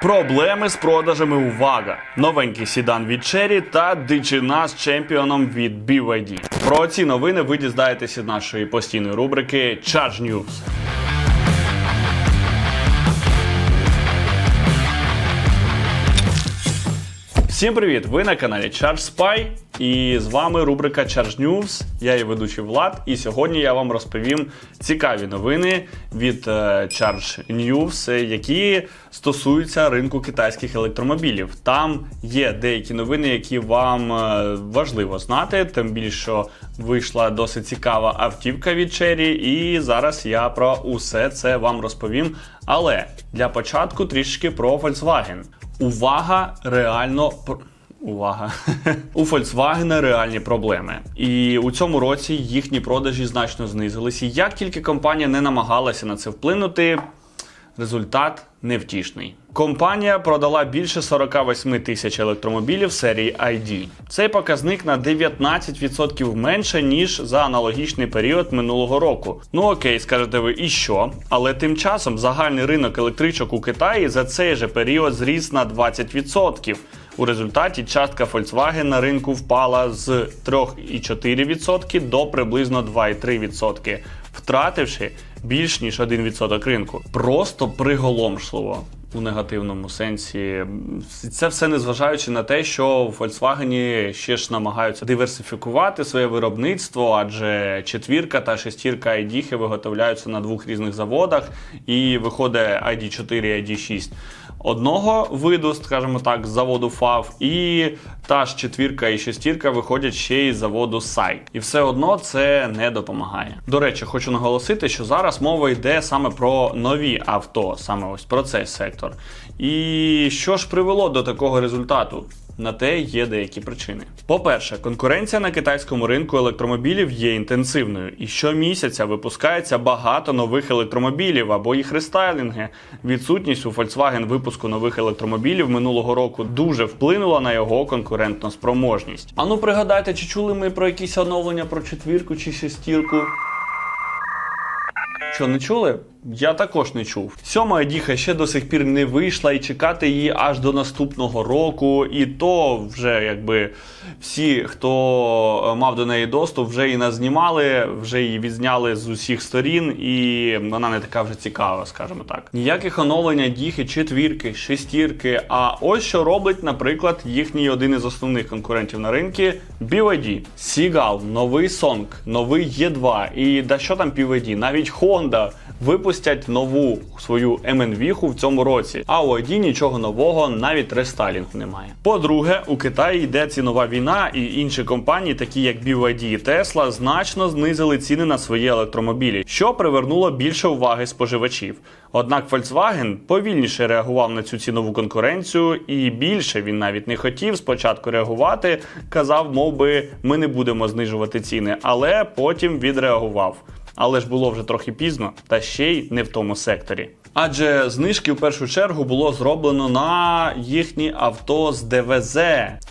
Проблеми з продажами увага. Новенький сідан від Cherry та дичина з чемпіоном від BYD. Про ці новини ви дізнаєтеся з нашої постійної рубрики Charge News. Всім привіт! Ви на каналі Charge Spy і з вами рубрика Charge News. Я її ведучий Влад, і сьогодні я вам розповім цікаві новини від е, Charge News, які стосуються ринку китайських електромобілів. Там є деякі новини, які вам е, важливо знати, тим більше вийшла досить цікава автівка від Cherry, і зараз я про усе це вам розповім. Але для початку трішки про Volkswagen. Увага, реально Увага! У Volkswagen реальні проблеми. І у цьому році їхні продажі значно знизилися. Як тільки компанія не намагалася на це вплинути, результат невтішний. Компанія продала більше 48 тисяч електромобілів серії ID. Цей показник на 19% менше, ніж за аналогічний період минулого року. Ну окей, скажете ви, і що? Але тим часом загальний ринок електричок у Китаї за цей же період зріс на 20%. У результаті частка Volkswagen на ринку впала з 3,4% до приблизно 2,3%, втративши більш ніж 1% ринку. Просто приголомшливо. У негативному сенсі це все незважаючи на те, що в Volkswagen ще ж намагаються диверсифікувати своє виробництво, адже четвірка та шестірка ID виготовляються на двох різних заводах, і виходить ID4 і ID6 одного виду, скажімо так, з заводу FAV, і та ж четвірка і шестірка виходять ще із заводу SAIC. І все одно це не допомагає. До речі, хочу наголосити, що зараз мова йде саме про нові авто, саме ось про цей сектор. І що ж привело до такого результату? На те є деякі причини. По-перше, конкуренція на китайському ринку електромобілів є інтенсивною, і щомісяця випускається багато нових електромобілів або їх рестайлінги. Відсутність у Volkswagen випуску нових електромобілів минулого року дуже вплинула на його конкурентну спроможність. Ану, пригадайте, чи чули ми про якісь оновлення про четвірку чи шестірку? Що не чули? Я також не чув. Сьома Едіха ще до сих пір не вийшла, і чекати її аж до наступного року. І то вже якби всі, хто е, мав до неї доступ, вже її назнімали, вже її відзняли з усіх сторін, і вона не така вже цікава, скажімо так. Ніяких оновлень Едіхи, четвірки, шестірки. А ось що робить, наприклад, їхній один із основних конкурентів на ринку BYD. Seagull, новий Song, новий E2. І да що там BYD? Навіть Honda випустять нову свою MNV в цьому році. А у ID нічого нового, навіть рестайлінгу немає. По-друге, у Китаї йде цінова війна, і інші компанії, такі як BYD і Tesla, значно знизили ціни на свої електромобілі, що привернуло більше уваги споживачів. Однак Volkswagen повільніше реагував на цю цінову конкуренцію, і більше він навіть не хотів спочатку реагувати, казав, мов би, ми не будемо знижувати ціни, але потім відреагував але ж було вже трохи пізно, та ще й не в тому секторі. Адже знижки в першу чергу було зроблено на їхні авто з ДВЗ.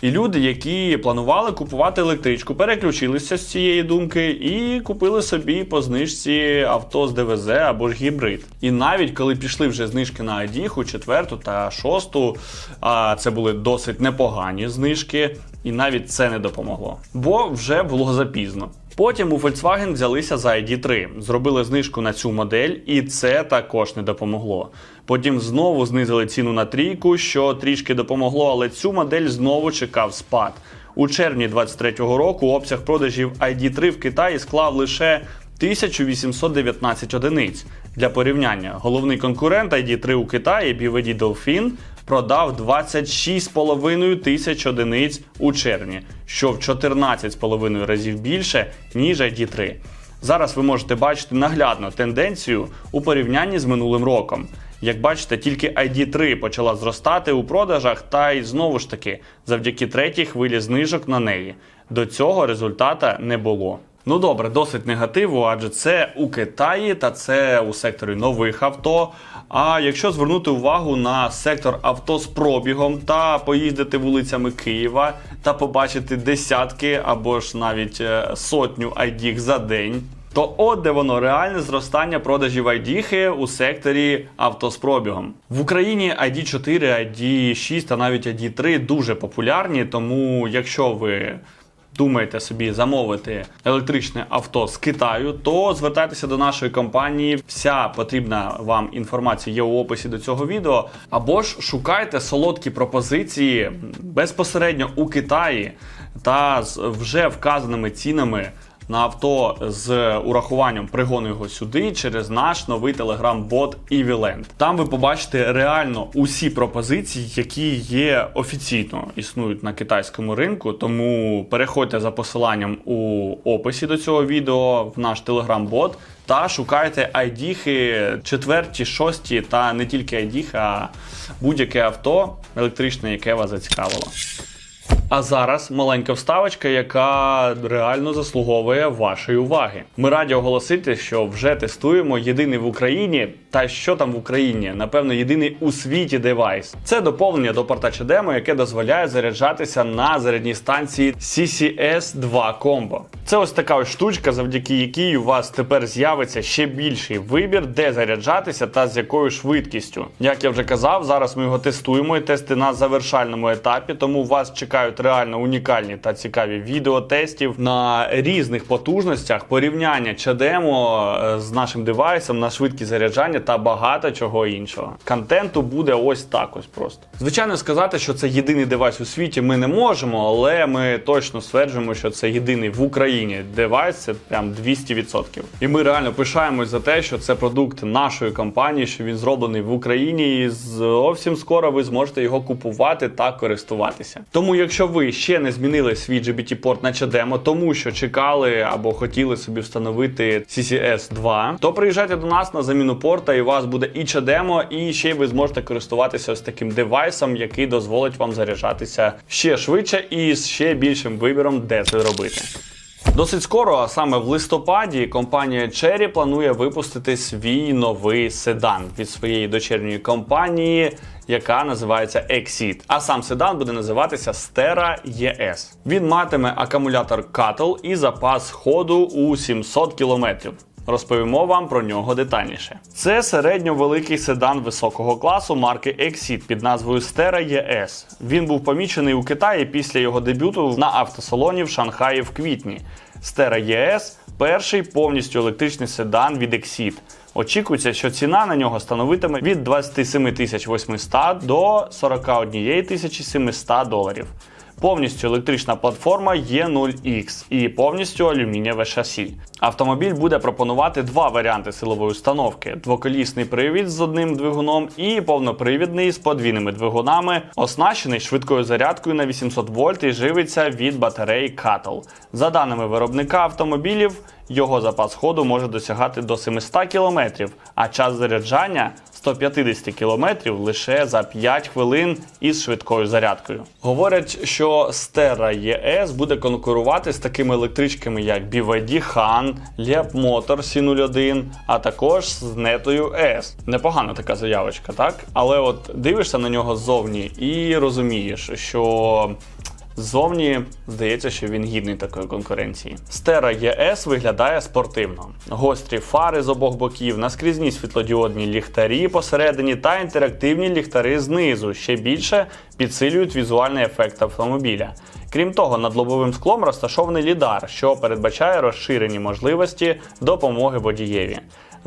І люди, які планували купувати електричку, переключилися з цієї думки і купили собі по знижці авто з ДВЗ або ж гібрид. І навіть коли пішли вже знижки на Адіху, четверту та шосту, а це були досить непогані знижки, і навіть це не допомогло, бо вже було запізно. Потім у Volkswagen взялися за ID3, зробили знижку на цю модель, і це також не допомогло. Потім знову знизили ціну на трійку, що трішки допомогло, але цю модель знову чекав спад. У червні 2023 року обсяг продажів ID3 в Китаї склав лише 1819 одиниць. Для порівняння, головний конкурент ID3 у Китаї BYD Dolphin продав 26,5 тисяч одиниць у червні, що в 14,5 разів більше, ніж ID3. Зараз ви можете бачити наглядну тенденцію у порівнянні з минулим роком. Як бачите, тільки ID3 почала зростати у продажах, та й знову ж таки, завдяки третій хвилі знижок на неї. До цього результата не було. Ну добре, досить негативу, адже це у Китаї та це у секторі нових авто. А якщо звернути увагу на сектор авто з пробігом та поїздити вулицями Києва та побачити десятки або ж навіть е, сотню ID за день. То от де воно реальне зростання продажів айдіхи у секторі авто з пробігом. В Україні ID4, ID6 та навіть ID3 дуже популярні, тому якщо ви думаєте собі замовити електричне авто з Китаю, то звертайтеся до нашої компанії. Вся потрібна вам інформація є у описі до цього відео. Або ж шукайте солодкі пропозиції безпосередньо у Китаї та з вже вказаними цінами. На авто з урахуванням пригону його сюди через наш новий телеграм-бот EVLand. Там ви побачите реально усі пропозиції, які є офіційно існують на китайському ринку. Тому переходьте за посиланням у описі до цього відео в наш телеграм-бот та шукайте айдіхи четверті, шості та не тільки айдіхи, а будь-яке авто електричне, яке вас зацікавило. А зараз маленька вставочка, яка реально заслуговує вашої уваги. Ми раді оголосити, що вже тестуємо єдиний в Україні, та що там в Україні, напевно, єдиний у світі девайс. Це доповнення до портача демо, яке дозволяє заряджатися на зарядній станції CCS 2 Combo. Це ось така ось штучка, завдяки якій у вас тепер з'явиться ще більший вибір, де заряджатися та з якою швидкістю. Як я вже казав, зараз ми його тестуємо і тести на завершальному етапі, тому вас чекають реально унікальні та цікаві відео тестів на різних потужностях, порівняння чадемо е, з нашим девайсом на швидкість заряджання та багато чого іншого. Контенту буде ось так ось просто. Звичайно, сказати, що це єдиний девайс у світі, ми не можемо, але ми точно стверджуємо, що це єдиний в Україні девайс, це прям 200%. І ми реально пишаємось за те, що це продукт нашої компанії, що він зроблений в Україні, і зовсім скоро ви зможете його купувати та користуватися. Тому, якщо ви ще не змінили свій GBT-порт на чадемо, тому що чекали або хотіли собі встановити CCS 2, то приїжджайте до нас на заміну порта, і у вас буде і чадемо, і ще ви зможете користуватися ось таким девайсом, який дозволить вам заряджатися ще швидше і з ще більшим вибіром, де це робити. Досить скоро, а саме в листопаді, компанія Cherry планує випустити свій новий седан від своєї дочірньої компанії, яка називається Exit. А сам седан буде називатися Stera ES. Він матиме акумулятор Cattle і запас ходу у 700 км. Розповімо вам про нього детальніше. Це середньовеликий седан високого класу марки Exit під назвою Stera ES. Він був помічений у Китаї після його дебюту на автосалоні в Шанхаї в квітні. Stera ES – перший повністю електричний седан від Exit. Очікується, що ціна на нього становитиме від 27 800 до 41 700 доларів. Повністю електрична платформа E0X і повністю алюмінієве шасі. Автомобіль буде пропонувати два варіанти силової установки: двоколісний привід з одним двигуном і повнопривідний з подвійними двигунами, оснащений швидкою зарядкою на 800 вольт і живиться від батареї Cattle. За даними виробника автомобілів, його запас ходу може досягати до 700 км, а час заряджання 150 км лише за 5 хвилин із швидкою зарядкою. Говорять, що Stera ES буде конкурувати з такими електричками, як BYD Han, Leap Motor C01, а також з Нетою S. Непогана така заявочка, так? Але от дивишся на нього ззовні і розумієш, що Ззовні здається, що він гідний такої конкуренції. Стера ЄС виглядає спортивно. Гострі фари з обох боків, наскрізні світлодіодні ліхтарі посередині та інтерактивні ліхтари знизу ще більше підсилюють візуальний ефект автомобіля. Крім того, над лобовим склом розташований лідар, що передбачає розширені можливості допомоги водієві.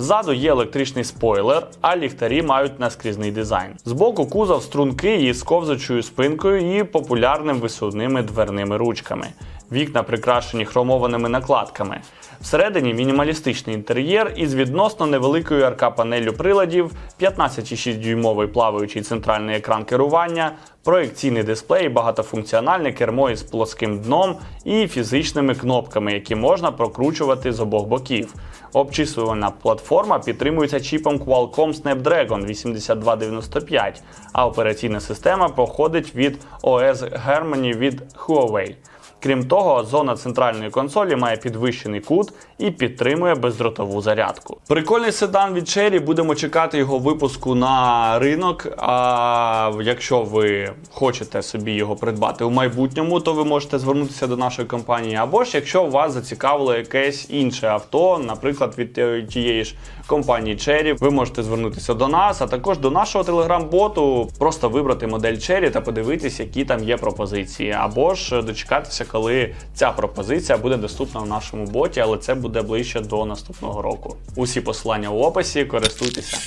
Ззаду є електричний спойлер, а ліхтарі мають наскрізний дизайн. Збоку кузов струнки із ковзачою спинкою і популярним висувними дверними ручками. Вікна прикрашені хромованими накладками. Всередині мінімалістичний інтер'єр із відносно невеликою арка-панеллю приладів, 15,6 дюймовий плаваючий центральний екран керування, проекційний дисплей, багатофункціональне кермо із плоским дном і фізичними кнопками, які можна прокручувати з обох боків. Обчислювальна платформа підтримується чіпом Qualcomm Snapdragon 8295, а операційна система походить від OS Harmony від Huawei. Крім того, зона центральної консолі має підвищений кут і підтримує бездротову зарядку. Прикольний седан від Cherry, будемо чекати його випуску на ринок. А якщо ви хочете собі його придбати у майбутньому, то ви можете звернутися до нашої компанії. Або ж якщо вас зацікавило якесь інше авто, наприклад, від е, тієї ж компанії Cherry, ви можете звернутися до нас, а також до нашого телеграм-боту, просто вибрати модель Cherry та подивитись, які там є пропозиції, або ж дочекатися, коли ця пропозиція буде доступна в нашому боті, але це буде ближче до наступного року. Усі посилання в описі, користуйтеся.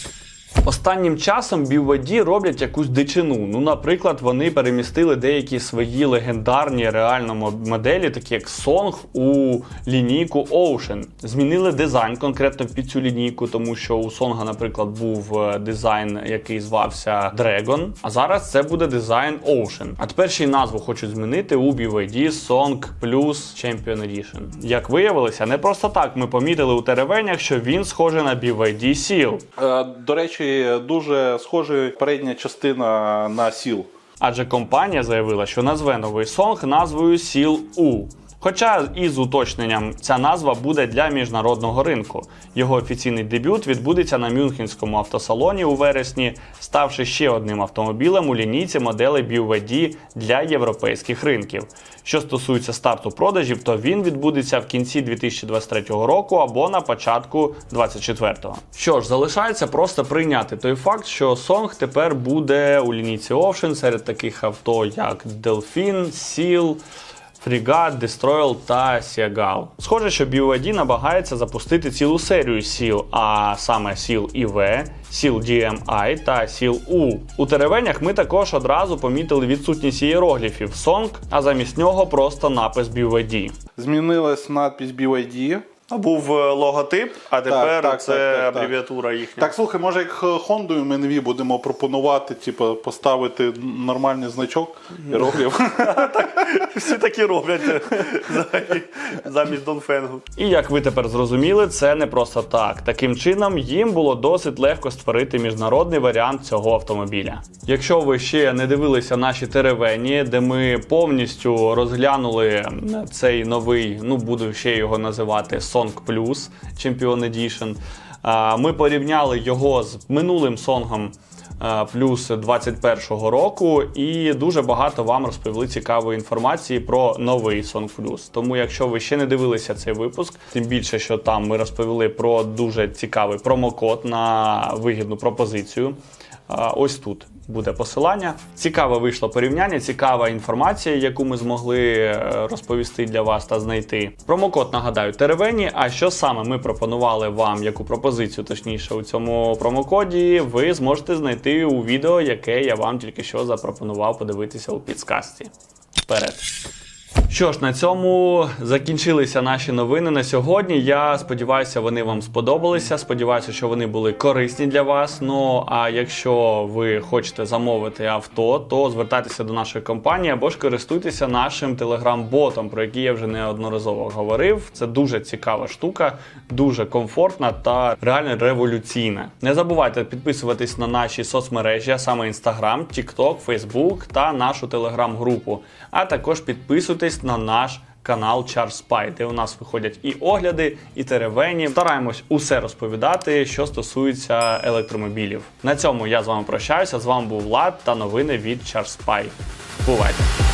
Останнім часом BYD роблять якусь дичину. Ну, наприклад, вони перемістили деякі свої легендарні реально моделі, такі як Song, у лінійку Ocean. Змінили дизайн конкретно під цю лінійку, тому що у Songa, наприклад, був е, дизайн, який звався Dragon, а зараз це буде дизайн Ocean. А тепер ще й назву хочуть змінити у BYD Song Plus Champion Edition. Як виявилося, не просто так ми помітили у теревенях, що він схожий на BYD Seal. Е, До речі, дуже схожа передня частина на сіл. Адже компанія заявила, що назве новий сонг назвою Сіл U. Хоча із уточненням ця назва буде для міжнародного ринку. Його офіційний дебют відбудеться на Мюнхенському автосалоні у вересні, ставши ще одним автомобілем у лінійці моделей BYD для європейських ринків. Що стосується старту продажів, то він відбудеться в кінці 2023 року або на початку 2024. Що ж, залишається просто прийняти той факт, що Song тепер буде у лінійці Ocean серед таких авто, як Delphin, Seal, Фрігат, Destroyer та Сіагал. Схоже, що BYD намагається запустити цілу серію сіл, а саме сіл ІВ, сіл DMI та сіл U. У теревенях ми також одразу помітили відсутність ієрогліфів Song, а замість нього просто напис BYD. Змінилась надпись BYD. А був е, логотип, а тепер так, це так, так, так. абревіатура їхня. Так, слухай, може як Хондою ми нові будемо пропонувати, типу, поставити нормальний значок і роблів. Всі такі роблять е, замість Донфенгу. І як ви тепер зрозуміли, це не просто так. Таким чином, їм було досить легко створити міжнародний варіант цього автомобіля. Якщо ви ще не дивилися наші теревені, де ми повністю розглянули цей новий, ну буду ще його називати Song Plus Champion Edition, ми порівняли його з минулим сонгом плюс 21-го року, і дуже багато вам розповіли цікавої інформації про новий Song Plus. Тому, якщо ви ще не дивилися цей випуск, тим більше, що там ми розповіли про дуже цікавий промокод на вигідну пропозицію. Ось тут буде посилання. Цікаве вийшло порівняння, цікава інформація, яку ми змогли е, розповісти для вас та знайти. Промокод нагадаю теревені. А що саме ми пропонували вам, яку пропозицію, точніше, у цьому промокоді, ви зможете знайти у відео, яке я вам тільки що запропонував подивитися у підсказці. Вперед! Що ж, на цьому закінчилися наші новини на сьогодні. Я сподіваюся, вони вам сподобалися. Сподіваюся, що вони були корисні для вас. Ну а якщо ви хочете замовити авто, то звертайтеся до нашої компанії або ж користуйтеся нашим телеграм-ботом, про який я вже неодноразово говорив. Це дуже цікава штука, дуже комфортна та реально революційна. Не забувайте підписуватись на наші соцмережі, а саме Instagram, TikTok, Facebook та нашу телеграм-групу. А також підписуйтесь на наш канал Чарспай, де у нас виходять і огляди, і теревені. Стараємось усе розповідати, що стосується електромобілів. На цьому я з вами прощаюся. З вами був Влад та новини від Чарспай. Бувайте!